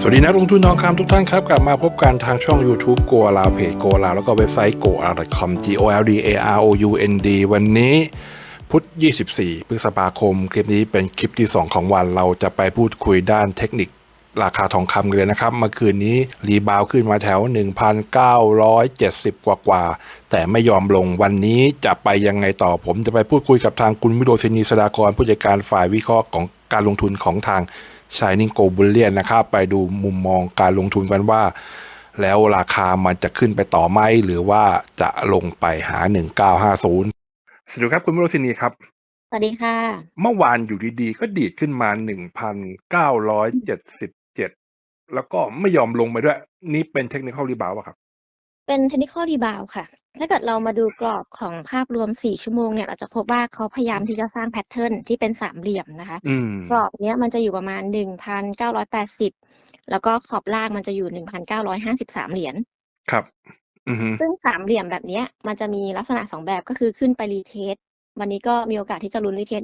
สวัสดีนักลงทุนทองคำทุกท่านครับ กลับมาพบกันทางช่อง YouTube โกลาเพจโกลาแล้วก็เว็บไซต์ goa.com g o l d a r o u n d วันนี้พุธ 24 พฤษภาคม คลิปนี้เป็นคลิปที่ 2 ของวันเราจะไปพูดคุยด้านเทคนิคราคาทองคำกันเลยนะครับ เมื่อคืนนี้รีบาวขึ้นมาแถว 1,970 กว่ากว่า แต่ไม่ยอมลงวันนี้จะไปยังไงต่อผมจะไปพูดคุยกับทางคุณวิโรจนีสดากรผู้จัดการฝ่ายวิเคราะห์ของการลงทุนของทาง Shining Go Bullion นะครับ ไปดูมุมมองการลงทุนกันว่า แล้วราคามันจะขึ้นไปต่อไหม หรือว่าจะลงไปหา 1950 สวัสดีครับคุณวิโรจนีครับ สวัสดีค่ะ เมื่อวานอยู่ดีๆ ก็ดีดขึ้นมา 1,977 แล้วก็ไม่ยอมลงไปด้วย นี่เป็นเทคนิคอลรีบาวครับ เป็นเทคนิคอลรีบาวค่ะ ถ้าเกิดเรามาดูกรอบของภาพรวม 4 ชั่วโมงเนี่ย เราจะพบว่าเขาพยายามที่จะสร้างแพทเทิร์นที่เป็นสามเหลี่ยมนะคะอืมกรอบเนี้ยมันจะอยู่ประมาณ 1,980 แล้วก็ขอบล่างมันจะอยู่ 1,953 เหรียญ ครับอือฮึซึ่งสามเหลี่ยมแบบเนี้ยมันจะมีลักษณะสองแบบก็คือขึ้นไปรีเทสวันนี้ก็มีโอกาสที่จะลุ้นรีเทส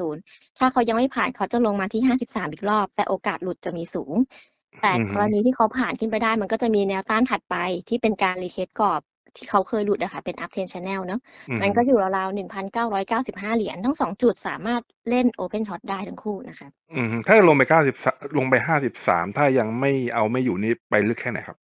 1980 ถ้าเขายังไม่ผ่านเขาจะลงมาที่ 53 อีกรอบ แต่โอกาสหลุดจะมีสูง แต่อือฮึกรณีที่เขาผ่านขึ้นไปได้ มันก็จะมีแนวต้านถัดไปที่เป็นการรีเทสกรอบที่เขาเคยหลุดอะค่ะเป็น up trend channel เนอะอือมันก็อยู่ราวๆ1,995เหรียญทั้งสองจุดสามารถเล่น open short ได้ทั้งคู่นะคะอือฮึถ้าลงไป90ลงไป53ถ้ายังไม่เอาไม่อยู่นี่ไปลึกแค่ไหนครับ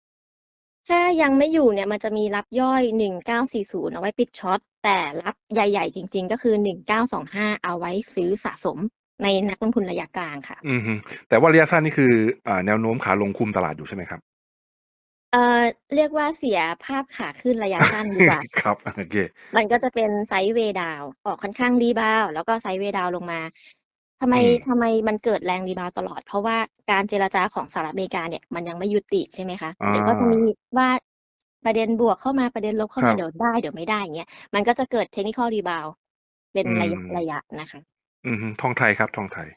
ถ้ายังไม่อยู่เนี่ยมันจะมีรับย่อย1940เอาไว้ปิดช็อตแต่รับใหญ่ ๆ จริง ๆ ก็คือ1925เอาไว้ซื้อสะสม ในนักลงทุนระยะกลางค่ะ อือฮึแต่ว่าระยะสั้นนี่คืออ่าแนวโน้มขาลงคุมตลาดอยู่ใช่ไหมครับ เอ่อเรียกว่าเสียภาพขาขึ้นระยะสั้นดีกว่า ครับโอเคมันก็จะเป็นไซด์เวย์ดาวออกค่อนข้างรีบาวด์แล้วก็ไซด์เวย์ดาวลงมาทำไมอืมทำไมมันเกิดแรงรีบาวด์ตลอด เพราะว่าการเจรจาของสหรัฐอเมริกาเนี่ยมันยังไม่ยุติใช่ไหมคะอ่าเดี๋ยวก็จะมีว่าประเด็นบวกเข้ามาประเด็นลบเข้าครัมาบเดี๋ยวได้เดี๋ยวไม่ได้อย่างเงี้ยมันก็จะเกิดเทคนิคอลรีบาวด์เป็นอืระยะมระยะนะคะ อือฮึ ทองไทยครับ ทองไทย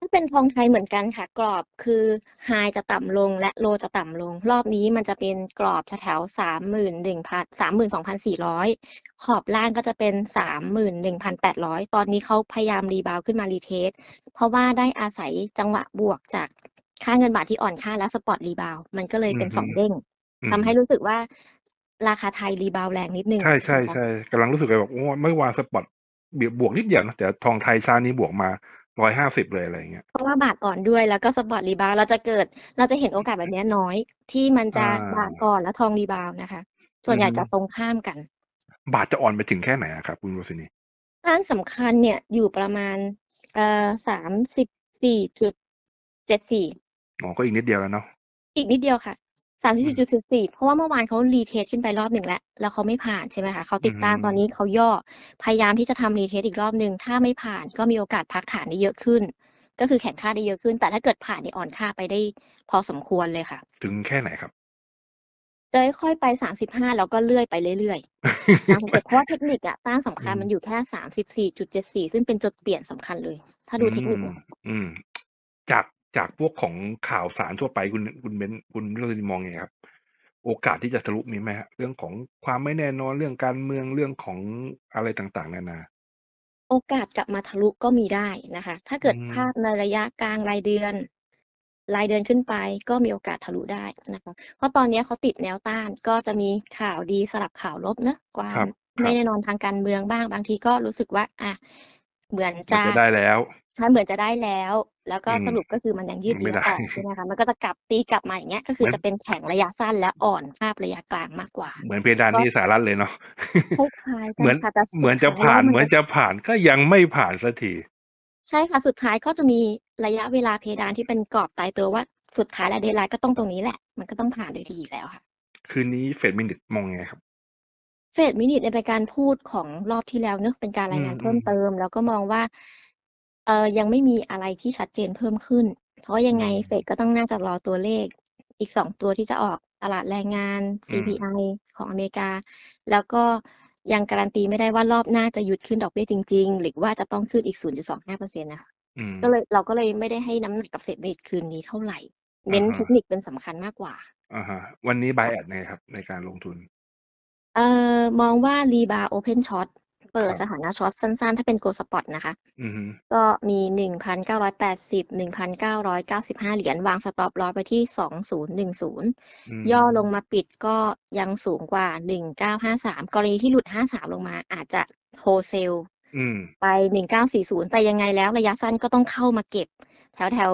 ถ้าเป็นทองไทยเหมือนกันค่ะ กรอบคือไฮจะต่ำลงและโลจะต่ำลง รอบนี้มันจะเป็นกรอบแถวๆสามหมื่นหนึ่งพันสามหมื่นสองพันสี่ร้อยขอบล่างก็จะเป็นสามหมื่นหนึ่งพันแปดร้อยตอนนี้เขาพยายามรีบาวด์ขึ้นมารีเทสเพราะว่าได้อาศัยจังหวะบวกจากค่าเงินบาทที่อ่อนค่าและสปอตรีบาวด์มันก็เลยเป็นอือฮึสองเด้งอือทำฮึ ให้รู้สึกว่าราคาไทยรีบาวด์แรงนิดนึง ใช่ใช่นะคะใช่กำลังรู้สึกเลยแบบโอ้เมื่อวานสปอต เบียบวกนิดเดียวนะแต่ทองไทยเช้านี้บวกมา150เลยอะไรอย่างเงี้ยเพราะว่าบาทอ่อนด้วยแล้วก็สปอร์ตรีบาวด์เราจะเกิดเราจะเห็นโอกาสแบบเนี้ยน้อยที่มันจะอ่าบาทอ่อนแล้วทองรีบาวด์นะคะ ส่วนใหญ่อือฮึจะตรงข้ามกัน บาทจะอ่อนไปถึงแค่ไหนอะครับคุณโรซินีต้านสำคัญเนี่ยอยู่ประมาณเอ่อสามสิบสี่จุดเจ็ดสี่อ๋อก็อีกนิดเดียวแล้วเนาะอีกนิดเดียวค่ะ สามอืสิบมสี่จุดสี่เพราะว่าเมื่อวานเขารีเทสขึ้นไปรอบหนึ่งแล้ว แล้วเขาไม่ผ่านใช่ไหมคะเขาติดอือฮึตามตอนนี้เขาย่อพยายามที่จะทำรีเทสอีกรอบหนึ่งถ้าไม่ผ่านก็มีโอกาสพักฐานได้เยอะขึ้น ก็คือแข่งค่าได้เยอะขึ้น แต่ถ้าเกิดผ่านเนี่ยอ่อนค่าไปได้พอสมควรเลยค่ะ ถึงแค่ไหนครับจะค่อยๆไปสามสิบห้าแล้วก็เลื่อยไปเรื่อยๆตามสเต็ปเพราะว่าเทคนิคอะต้านสำคัญอืมมันอยู่แค่สามสิบสี่จุดเจ็ดสี่ซึ่งเป็นจุดเปลี่ยนสำคัญเลย ถ้าดูเทคนิคอืมนะอืมจาก จากพวกของข่าวสารทั่วไปคุณคุณเบนคุณโรซินีมองไงครับ โอกาสที่จะทะลุมีไหมฮะเรื่องของความไม่แน่นอนเรื่องการเมืองเรื่องของอะไรต่าง ๆ นานา โอกาสกลับมาทะลุก็มีได้นะคะ ถ้าเกิดอืมภาพในระยะกลางรายเดือน รายเดือนขึ้นไปก็มีโอกาสทะลุได้นะคะ เพราะตอนนี้เขาติดแนวต้านก็จะมีข่าวดีสลับข่าวลบนะควาครัมบคไม่รับ แน่นอนทางการเมืองบ้าง บางทีก็รู้สึกว่าอะ เหมือนมันจะจะได้แล้วถ้าเหมือนจะได้แล้ว แล้วก็อืมสรุปก็คือมันยังยืดไม่เยื้อได้ออกใช่ไหมคะมันก็จะกลับตีกลับมาอย่างเงี้ยก็คือเหมือนจะเป็นแข็งระยะสั้นและอ่อนภาพระยะกลางมากกว่า เหมือนเพดานก็ที่สหรัฐเลยเนาะคล้ายๆกัเหมืนอนค่ะแต่เหสุมืดอนจะท้ายผ่าแล้นวเหมืมัอนนจะผ่านก็ยังไม่ผ่านสักทีใช่ค่ะสุดท้ายก็จะมีระยะเวลาเพดานที่เป็นกรอบตายตัวว่าสุดท้ายแล้วเดดไลน์ก็ต้องตรงนี้แหละ มันก็ต้องผ่านโดยทีอยู่แล้วค่ะ คืนนี้เฟดมินิทมองไงครับ เฟดมินิทในยเป็นการพูดของรอบที่แล้วเนอะเป็นการอืรายมงานอืเพิ่มมเติม แล้วก็มองว่าเออยังไม่มีอะไรที่ชัดเจนเพิ่มขึ้น เพราะยัอืงไงมเฟดก็ต้องน่าจะรอตัวเลขอีกสองตัวที่จะออกตลาดแรงงานอืม CPI ของอเมริกา แล้วก็ยังการันตีไม่ได้ว่ารอบหน้าจะหยุดขึ้นดอกเบี้ยจริง ๆ หรือว่าจะต้องขึ้นอีก 0.25เปอร์เซ็นต์นะคะอืมก็เลยเราก็เลยไม่ได้ให้น้ำหนักกับเฟดมินิทคืนนี้เท่าไหร่อ่าเน้นฮะเทคนิคเป็นสำคัญมากกว่าอ่าฮะวันนี้บายแอดไงครับ ในการลงทุน เอ่อมองว่ารีบาโอเพนช็อตเปิดครับสถานะช็อตสั้นๆ ถ้าเป็นโกลสปอตนะคะ อือฮึก็มีหนึ่งพันเก้าร้อยแปดสิบหนึ่งพันเก้าร้อยเก้าสิบห้าเหรียญวางสต็อปลอสไปที่สองศูนย์หนึ่งศูนย์อืมย่อลงมาปิดก็ยังสูงกว่าหนึ่งเก้าห้าสามกรณีที่หลุดห้าสามลงมาอาจจะโฮเซลอืม ไปหนึ่งเก้าสี่ศูนย์แต่ยังไงแล้วระยะสั้นก็ต้องเข้ามาเก็บ แถวแถว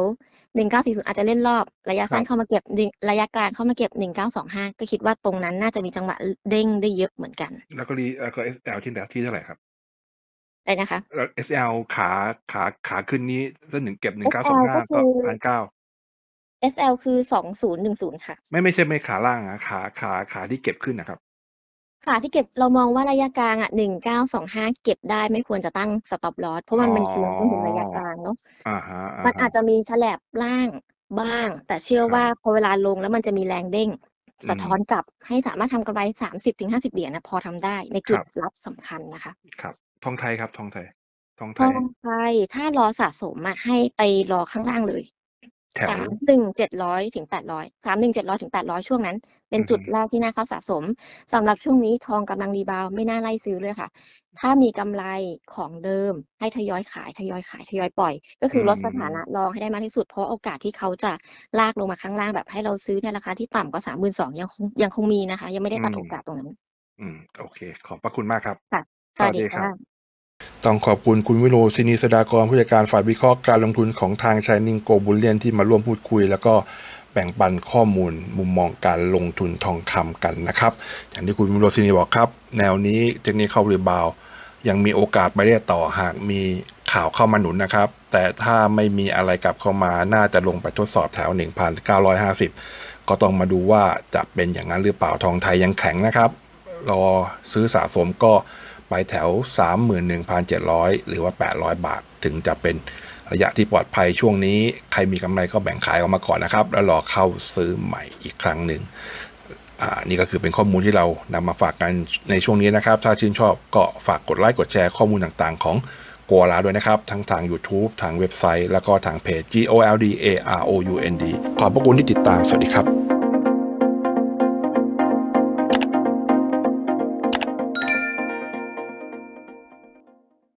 หนึ่งเก้าสี่ศูนย์อาจจะเล่นรอบ ระยะสั้นครับเข้ามาเก็บ1ระยะกลางเข้ามาเก็บหนึ่งเก้าสองห้าก็คิดว่าตรงนั้นน่าจะมีจังหวะเด้งได้เยอะเหมือนกัน แล้วก็รีแล้วก็ SL ที่แบบที่เท่าไหร่ครับเลยนะคะแล้ว SL ขาขาขาขึ้นนี้ถ้าหนึ่งเก็บหนึ่งเก้าสอง SL ห้าก็ก็คือพันเก้า SL คือสองศูนย์หนึ่งศูนย์ค่ะ ไม่ไม่ใช่ไม่ขาล่างอะขาขาขาที่เก็บขึ้นนะครับ ค่ะที่เก็บเรามองว่าระยะกลางอะหนึ่งเก้าสองห้าเก็บได้ไม่ควรจะตั้งสต็อปลอสเพราะมันเป็นคือมันเป็นระยะกลางเนาะอ่าฮะอ่ามันอาฮะจจะมีฉลบล่างบ้าง แต่เชื่อครับว่าพอเวลาลงแล้วมันจะมีแรงเด้งอืมสะท้อนกลับให้สามารถทำกำไรสามสิบถึงห้าสิบเหรียญนะพอทำได้ในจุดครับรับสำคัญนะคะ ครับ ทองไทยครับทองไทยทองไททอยงไทยถ้ารอสะสมอะให้ไปรอข้างล่างเลย แถวสามหนึ่งเจ็ดร้อยถึงแปดร้อยสามหนึ่งเจ็ดร้อยถึงแปดร้อยช่วงนั้น เป็นอือฮึจุดแรกที่น่าเข้าสะสมสำหรับช่วงนี้ทองกำลังรีบาวด์ไม่น่าไล่ซื้อเลยค่ะ ถ้ามีกำไรของเดิม ให้ทยอยขายทยอยขายทยอยปล่อย ก็คือลดสถานะรองให้ได้มากที่สุดเพราะโอกาสที่เขาจะลากลงมาข้างล่างแบบให้เราซื้อในราคาที่ต่ำกว่าสามหมื่นสองยังคงยังคงมีนะคะ ยังไม่ได้ตัดโอกาสตรงนั้น อืมโอเค ขอบพระคุณมากครับค่ะสวัสดีครับะ ต้องขอบคุณคุณวิโรศินีสดากรผู้จัดการฝ่ายวิเคราะห์การลงทุนของทางชายนิงโกบุลเลียนที่มาร่วมพูดคุย แล้วก็แบ่งปันข้อมูล มุมมองการลงทุนทองคำกันนะครับ อย่างที่คุณวิโรศินีบอกครับ แนวนี้เทคนิคเข้ารีบาว ยังมีโอกาสไปได้ต่อหากมีข่าวเข้ามาหนุนนะครับ แต่ถ้าไม่มีอะไรกลับเข้ามาน่าจะลงไปทดสอบแถว 1,950 ก็ต้องมาดูว่าจะเป็นอย่างนั้นหรือเปล่าทองไทยยังแข็งนะครับ รอซื้อสะสมก็ ไปแถว 31,700 หรือว่า 800 บาท ถึงจะเป็นระยะที่ปลอดภัยช่วงนี้ ใครมีกำไรก็แบ่งขายออกมาก่อนนะครับ แล้วรอเข้าซื้อใหม่อีกครั้งหนึ่งอ่านี่ก็คือเป็นข้อมูลที่เรานำมาฝากกันในช่วงนี้นะครับ ถ้าชื่นชอบก็ฝากกดไลค์กดแชร์ข้อมูลต่างๆ ของกัวลาด้วยนะครับ ทั้งทาง YouTube ทางเว็บไซต์ แล้วก็ทางเพจ G O L D A R O U N D ขอบพระคุณที่ติดตาม สวัสดีครับ